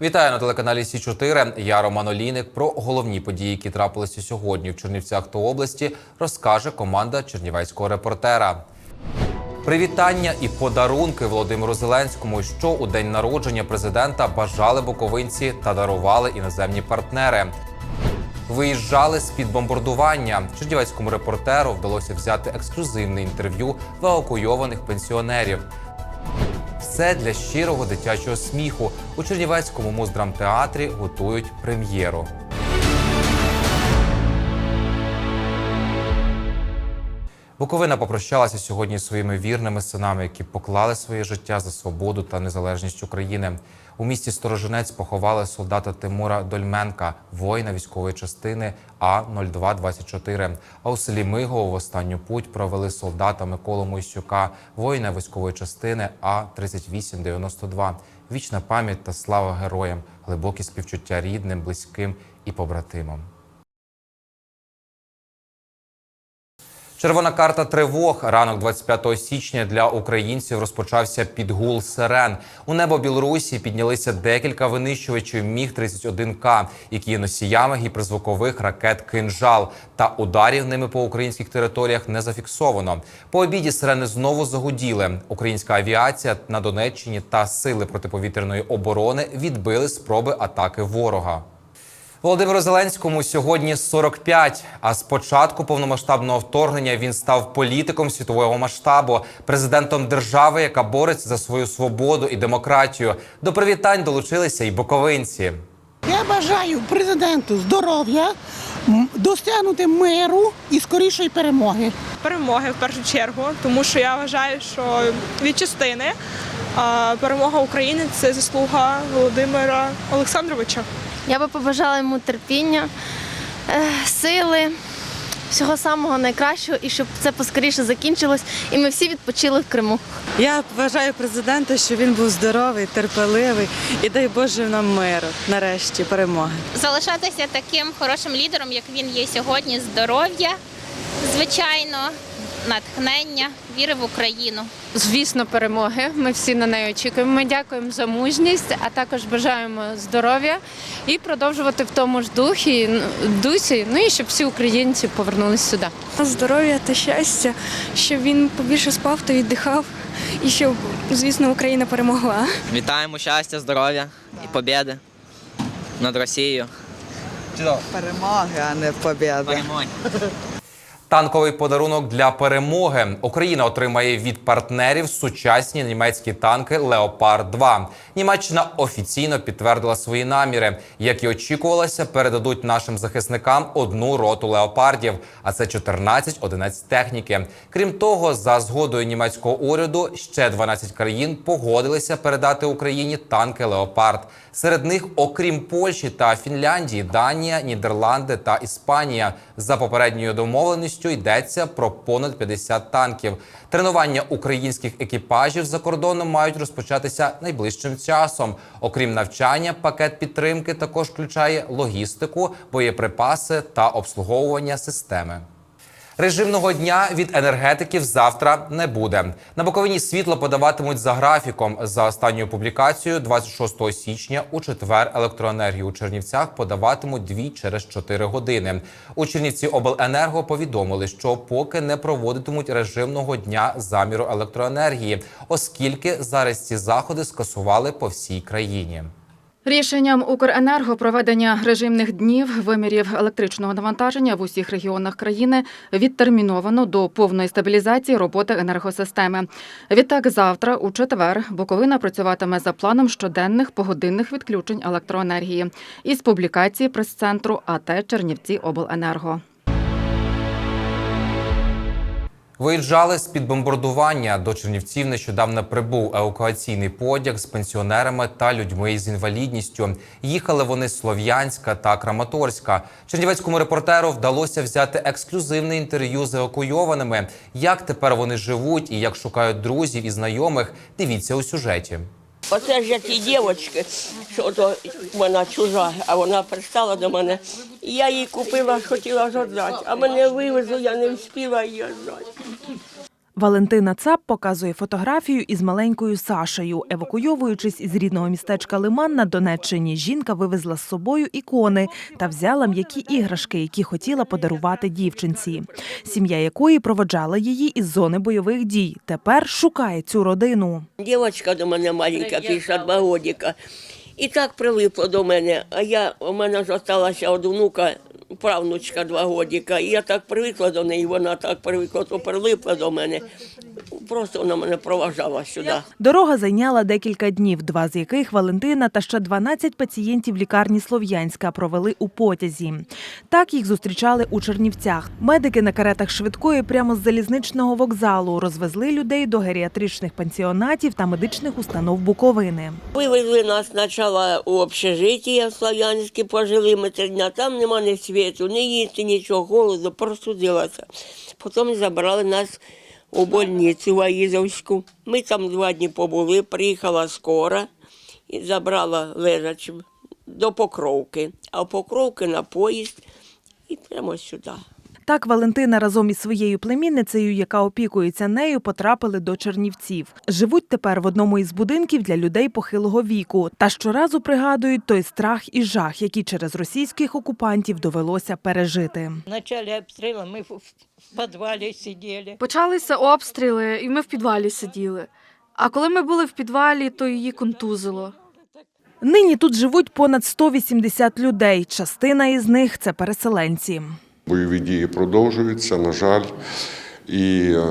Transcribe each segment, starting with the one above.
Вітаю на телеканалі Сі 4 Я Роман Олійник. Про головні події, які трапилися сьогодні в Чернівцях та області, розкаже команда чернівецького репортера. Привітання і подарунки Володимиру Зеленському, що у день народження президента бажали буковинці та дарували іноземні партнери. Виїжджали з під бомбардування. Чернівецькому репортеру вдалося взяти ексклюзивне інтерв'ю евакуйованих пенсіонерів. Все для щирого дитячого сміху у Чернівецькому муздрамтеатрі готують прем'єру. Буковина попрощалася сьогодні своїми вірними синами, які поклали своє життя за свободу та незалежність України. У місті Сторожинець поховали солдата Тимура Дольменка, воїна військової частини А 0224 А у селі Мигово в останню путь провели солдата Миколу Мойсюка, воїна військової частини А 3892 Вічна пам'ять та слава героям, глибокі співчуття рідним, близьким і побратимам. Червона карта тривог. Ранок 25 січня для українців розпочався під гул сирен. У небо Білорусі піднялися декілька винищувачів міг 31 к які є носіями гіперзвукових ракет кинжал. Та ударів ними по українських територіях не зафіксовано. По обіді сирени знову загуділи. Українська авіація на Донеччині та сили протиповітряної оборони відбили спроби атаки ворога. Володимиру Зеленському сьогодні 45, А з початку повномасштабного вторгнення він став політиком світового масштабу, президентом держави, яка бореться за свою свободу і демократію. До привітань долучилися і боковинці. Я бажаю президенту здоров'я, досягнути миру і скорішої перемоги. перемоги в першу чергу, тому що я вважаю, що від частини перемога України це заслуга Володимира Олександровича. Я би побажала йому терпіння, е, сили, всього самого найкращого і щоб це поскоріше закінчилось, і ми всі відпочили в Криму. Я вважаю президента, що він був здоровий, терпеливий і дай Боже нам миру, нарешті, перемоги. залишатися таким хорошим лідером, як він є сьогодні, здоров'я, звичайно, натхнення, віри в Україну. Звісно, перемоги. Ми всі на неї очікуємо. Ми дякуємо за мужність, а також бажаємо здоров'я і продовжувати в тому ж духі, дусі. Ну і щоб всі українці повернулися сюди. здоров'я та щастя, щоб він побільше спав та віддихав, і щоб, звісно, Україна перемогла. Вітаємо щастя, здоров'я і побєди над Росією. Перемоги, а не побіда. Перемоги. Танковий подарунок для перемоги. Україна отримає від партнерів сучасні німецькі танки Леопард 2 Німеччина офіційно підтвердила свої наміри. Як і очікувалося, передадуть нашим захисникам одну роту леопардів, а це 14 одиниць техніки. Крім того, за згодою німецького уряду ще 12 країн погодилися передати Україні танки Леопард. Серед них, окрім Польщі та Фінляндії, Данія, Нідерланди та Іспанія. За попередньою домовленістю йдеться про понад 50 танків. Тренування українських екіпажів за кордоном мають розпочатися найближчим часом. Окрім навчання, пакет підтримки також включає логістику, боєприпаси та обслуговування системи. Режимного дня від енергетиків завтра не буде. На Буковині світло подаватимуть за графіком. За останньою публікацією, 26 січня, у четвер електроенергію у Чернівцях подаватимуть дві через 4 години. У Чернівці обленерго повідомили, що поки не проводитимуть режимного дня заміру електроенергії, оскільки зараз ці заходи скасували по всій країні. Рішенням Укренерго проведення режимних днів вимірів електричного навантаження в усіх регіонах країни відтерміновано до повної стабілізації роботи енергосистеми. Відтак, завтра, у четвер, Буковина працюватиме за планом щоденних погодинних відключень електроенергії із публікації прес-центру АТ Чернівці Обленерго. Виїжджали з під бомбардування. До Чернівців нещодавно прибув евакуаційний потяг з пенсіонерами та людьми з інвалідністю. Їхали вони з Слов'янська та Краматорська. Чернівецькому репортеру вдалося взяти ексклюзивне інтерв'ю з евакуйованими. Як тепер вони живуть і як шукають друзів і знайомих. Дивіться у сюжеті. Оце ж ті дівчатки, що то вона чужа, а вона пристала до мене. Я їй купила, хотіла жодати, а мене вивезли, я не встигла її віддати. Валентина Цап показує фотографію із маленькою Сашею. Евакуйовуючись із рідного містечка Лиман на Донеччині, жінка вивезла з собою ікони та взяла м'які іграшки, які хотіла подарувати дівчинці. Сім'я якої проводжала її із зони бойових дій. Тепер шукає цю родину. Дівчинка до мене маленька, 52 годика. І так прилипла до мене. А я, у мене залишилася од внука, правнучка два годіка. І я так привикла до неї, вона так привикла, то прилипла до мене. Просто вона мене проважала сюди. Дорога зайняла декілька днів, два з яких Валентина та ще 12 пацієнтів лікарні Слов'янська провели у потязі. Так їх зустрічали у Чернівцях. Медики на каретах швидкої прямо з залізничного вокзалу розвезли людей до геріатричних пансіонатів та медичних установ Буковини. Вивезли нас спочатку у общежиття Слов'янське, пожили ми три дня. Там нема ні світу, ні їсти, нічого, голоду, простудилася. Потім забрали нас у больницю в Аїзовську. Ми там два дні побули, приїхала скора і забрала лежачим до Покровки. А Покровки на поїзд і прямо сюди. Так Валентина разом із своєю племінницею, яка опікується нею, потрапили до Чернівців. Живуть тепер в одному із будинків для людей похилого віку. Та щоразу пригадують той страх і жах, які через російських окупантів довелося пережити. В начале обстрела мы в, подвале сидели. Почалися обстріли, і ми в підвалі сиділи. А коли ми були в підвалі, то її контузило. Нині тут живуть понад 180 людей. Частина із них це переселенці. Бойові дії продовжуються, на жаль. І е,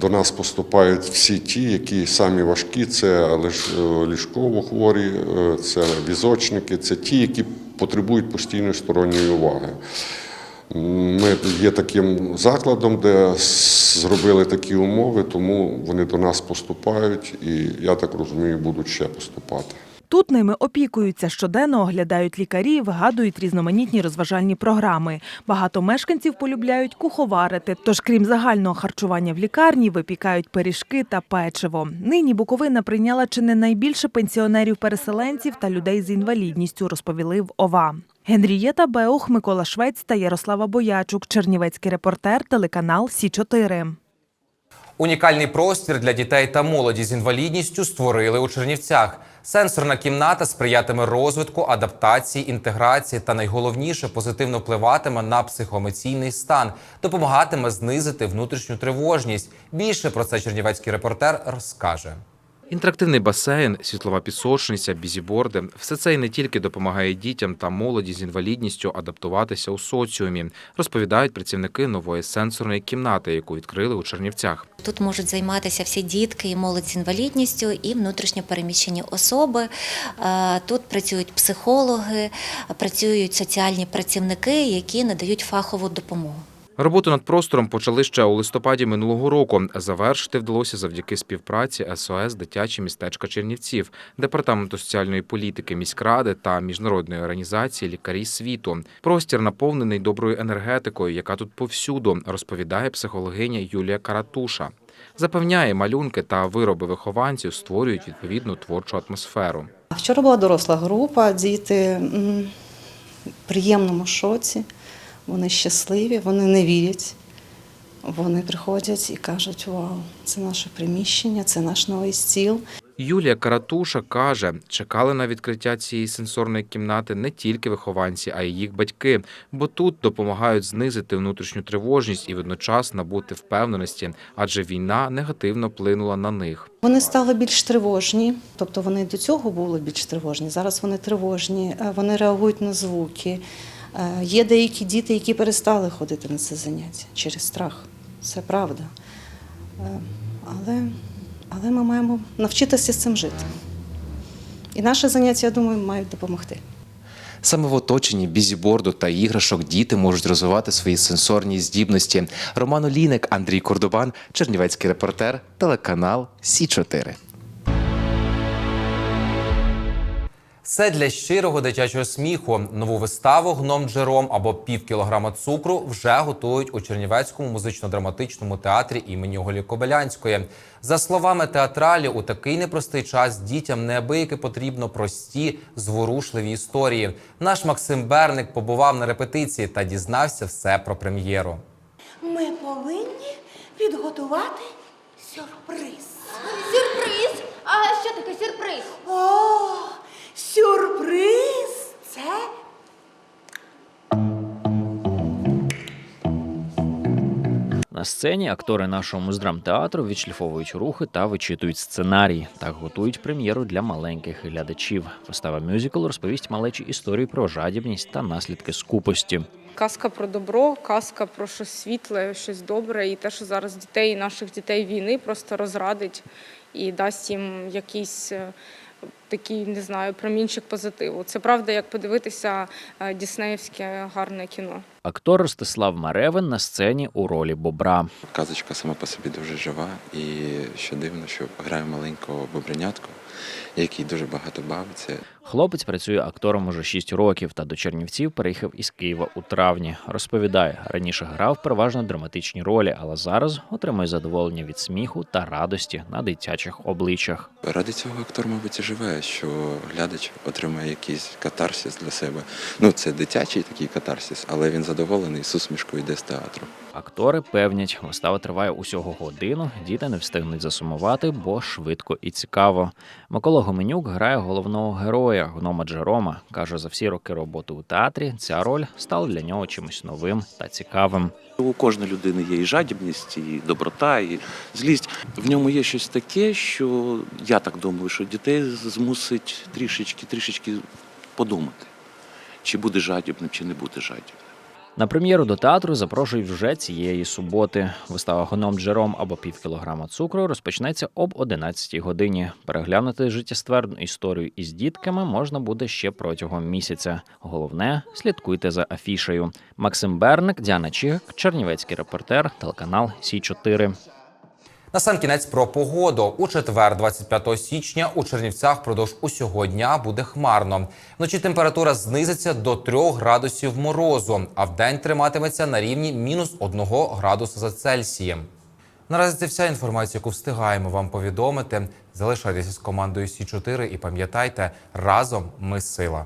до нас поступають всі ті, які самі важкі, це е, ліжково хворі, е, це візочники, це ті, які потребують постійної сторонньої уваги. Ми є таким закладом, де зробили такі умови, тому вони до нас поступають, і я так розумію, будуть ще поступати. Тут ними опікуються, щоденно оглядають лікарі, вигадують різноманітні розважальні програми. Багато мешканців полюбляють куховарити. Тож, крім загального харчування в лікарні, випікають пиріжки та печиво. Нині Буковина прийняла чи не найбільше пенсіонерів-переселенців та людей з інвалідністю, розповіли в ОВА. Генрієта Беух, Микола Швець та Ярослава Боячук, Чернівецький репортер, телеканал Сі 4 Унікальний простір для дітей та молоді з інвалідністю створили у Чернівцях. Сенсорна кімната сприятиме розвитку, адаптації, інтеграції та найголовніше позитивно впливатиме на психоемоційний стан, допомагатиме знизити внутрішню тривожність. Більше про це чернівецький репортер розкаже. Інтерактивний басейн, світлова пісочниця, бізіборди – все це і не тільки допомагає дітям та молоді з інвалідністю адаптуватися у соціумі, розповідають працівники нової сенсорної кімнати, яку відкрили у Чернівцях. Тут можуть займатися всі дітки і молодь з інвалідністю, і внутрішньо переміщені особи. Е, Тут працюють психологи, працюють соціальні працівники, які надають фахову допомогу. Роботу над простором почали ще у листопаді минулого року. Завершити вдалося завдяки співпраці СОС «Дитячі містечка Чернівців, департаменту соціальної політики міськради та міжнародної організації Лікарі світу. Простір наповнений доброю енергетикою, яка тут повсюду, розповідає психологиня Юлія Каратуша. Запевняє, малюнки та вироби вихованців створюють відповідну творчу атмосферу. Вчора була доросла група, діти в приємному шоці, вони щасливі, вони не вірять. Вони приходять і кажуть: Вау, це наше приміщення, це наш новий стіл. Юлія Каратуша каже, чекали на відкриття цієї сенсорної кімнати не тільки вихованці, а й їх батьки, бо тут допомагають знизити внутрішню тривожність і водночас набути впевненості, адже війна негативно вплинула на них. Вони стали більш тривожні, тобто вони до цього були більш тривожні. Зараз вони тривожні, е, вони реагують на звуки. Е, Є деякі діти, які перестали ходити на це заняття через страх. Це правда. Е, Але, але ми маємо навчитися з цим жити. І наше заняття, я думаю, мають допомогти. Саме в оточенні бізіборду та іграшок діти можуть розвивати свої сенсорні здібності. Роман Олійник, Андрій Кордобан, Чернівецький репортер, телеканал Сі 4 Все для щирого дитячого сміху. Нову виставу гном Джером або пів кілограма цукру вже готують у Чернівецькому музично-драматичному театрі імені Оголі Кобилянської. За словами театралів, у такий непростий час дітям неабияки потрібно прості, зворушливі історії. Наш Максим Берник побував на репетиції та дізнався все про прем'єру. Ми повинні підготувати Сцені актори нашого муздрамтеатру відшліфовують рухи та вичитують сценарій. Так готують прем'єру для маленьких глядачів. Вистава мюзикл розповість малечі історії про жадібність та наслідки скупості. Казка про добро, казка про щось світле, щось добре, і те, що зараз дітей, наших дітей війни просто розрадить і дасть їм якийсь е, такий, не знаю, промінчик позитиву. Це правда, як подивитися е, діснеївське гарне кіно. Актор Ростислав Маревин на сцені у ролі бобра. Казочка сама по собі дуже жива, і що дивно, що граю маленького бобринятку, який дуже багато бавиться. Хлопець працює актором уже 6 років та до Чернівців переїхав із Києва у травні. Розповідає, раніше грав переважно драматичні ролі, але зараз отримує задоволення від сміху та радості на дитячих обличчях. Ради цього актор, мабуть, і живе, що глядач отримає якийсь катарсис для себе. Ну, це дитячий такий катарсис, але він задоволений з усмішкою йде з театру. Актори певнять, вистава триває усього годину. Діти не встигнуть засумувати, бо швидко і цікаво. Микола Гоменюк грає головного героя гнома Джерома. каже, за всі роки роботи у театрі ця роль стала для нього чимось новим та цікавим. У кожної людини є і жадібність, і доброта, і злість. В ньому є щось таке, що я так думаю, що дітей змусить трішечки, трішечки подумати, чи буде жадібним, чи не буде жадібним. На прем'єру до театру запрошують вже цієї суботи. Вистава гоном джером або пів кілограма цукру розпочнеться об 11 годині. Переглянути життєстверну історію із дітками можна буде ще протягом місяця. Головне слідкуйте за афішею. Максим Берник, Діана Чігак, Чернівецький репортер, телеканал Сі 4 На сам кінець про погоду. У четвер, 25 січня, у Чернівцях впродовж усього дня буде хмарно. Вночі температура знизиться до 3 градусів морозу, а вдень триматиметься на рівні мінус 1 градуса за Цельсієм. Наразі це вся інформація, яку встигаємо вам повідомити. Залишайтеся з командою Сі 4 і пам'ятайте, разом ми сила.